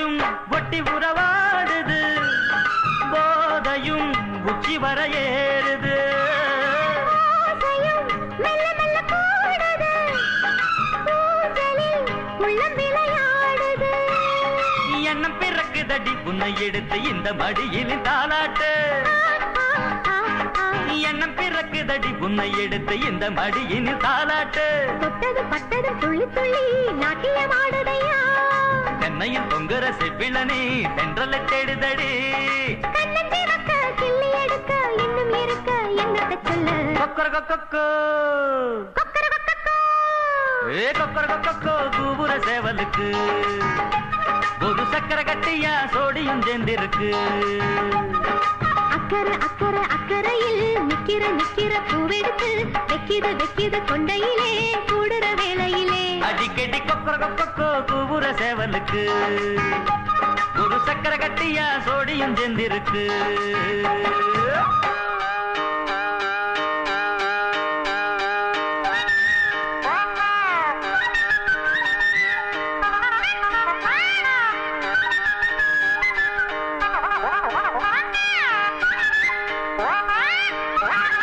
ஆசையும் ஒட்டி உறவாடுது. போதையும் உச்சி வர ஏறுது. எண்ணம் பிறக்குதடி உன்னை எடுத்து இந்த மடியில் தாளாட்டு. எண்ணம் பிறக்குதடி உன்னை எடுத்து இந்த மடியில் தாளாட்டு. தொட்டது பட்டது துள்ளி துள்ளி நாட்டியமாடுதையா தென்னையில் தொங்குற செவ்விளனே தென்றலை தேடுதடி. கூபுர சேவலுக்கு. ஒரு சக்கர கட்டியா சோடியும் சேர்ந்திருக்கு. அக்கறை அக்கறை அக்கறையில் நிக்கிற நிக்கிற பூவெடுத்து வெக்கிது வெக்கிது கொண்டையிலே கூடுற அடிக்கடி கொக்கர கொக்கோ கூபுர சேவலுக்கு ஒரு சக்கர கட்டியா சோடியும் செந்திருக்கு Ah!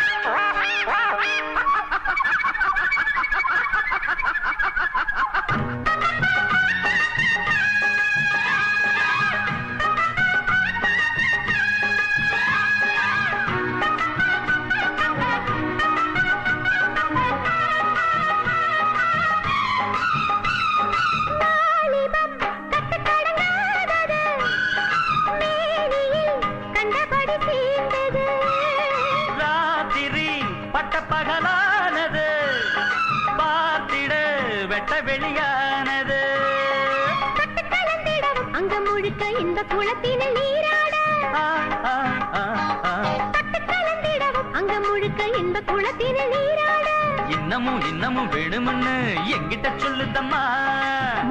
பகலானது. பார்த்திட வெட்ட வெளியானது. அங்கம் முழுக்க இந்த குளத்தினில் நீராட. அங்கம் முழுக்க இந்த குளத்தினில் நீராட. இன்னமும் இன்னமும் வேணும்னு என்கிட்ட சொல்லுதம்மா.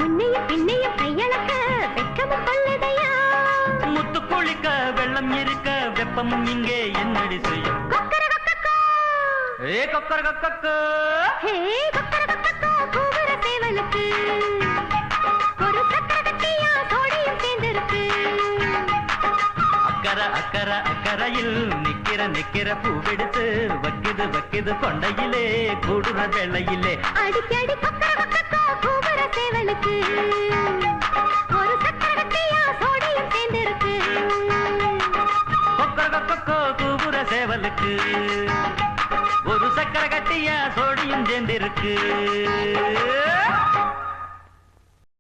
முன்னையும் பின்னையும் கையளக்க வெக்கமும் கொள்ளுதையா. முத்து குளிக்க வெள்ளம் இருக்க வெப்பமும் இங்கே என்னடி செய்யும். ஏ கொக்கர கொக்கோ ஹே, கொக்கர கொக்கக்கோ, கூவுற சேவலுக்கு. ஒரு சக்கர கட்டியா சோடியும் சேர்ந்திருக்கு. அக்கறை அக்கறை அக்கறையில் நிக்கிற நிக்கிற பூவெடுத்து வக்கிது வக்கிது கொண்டையிலே கூடுற வெள்ளையிலே அடிக்கடி கொக்கர கொக்கக்கோ, கூவுற சேவலுக்கு. ஒரு சக்கர கட்டியா சேர்ந்திருக்கு. கொக்கர கொக்கோ கூபுர சேவலுக்கு. கொண்டிருக்கு.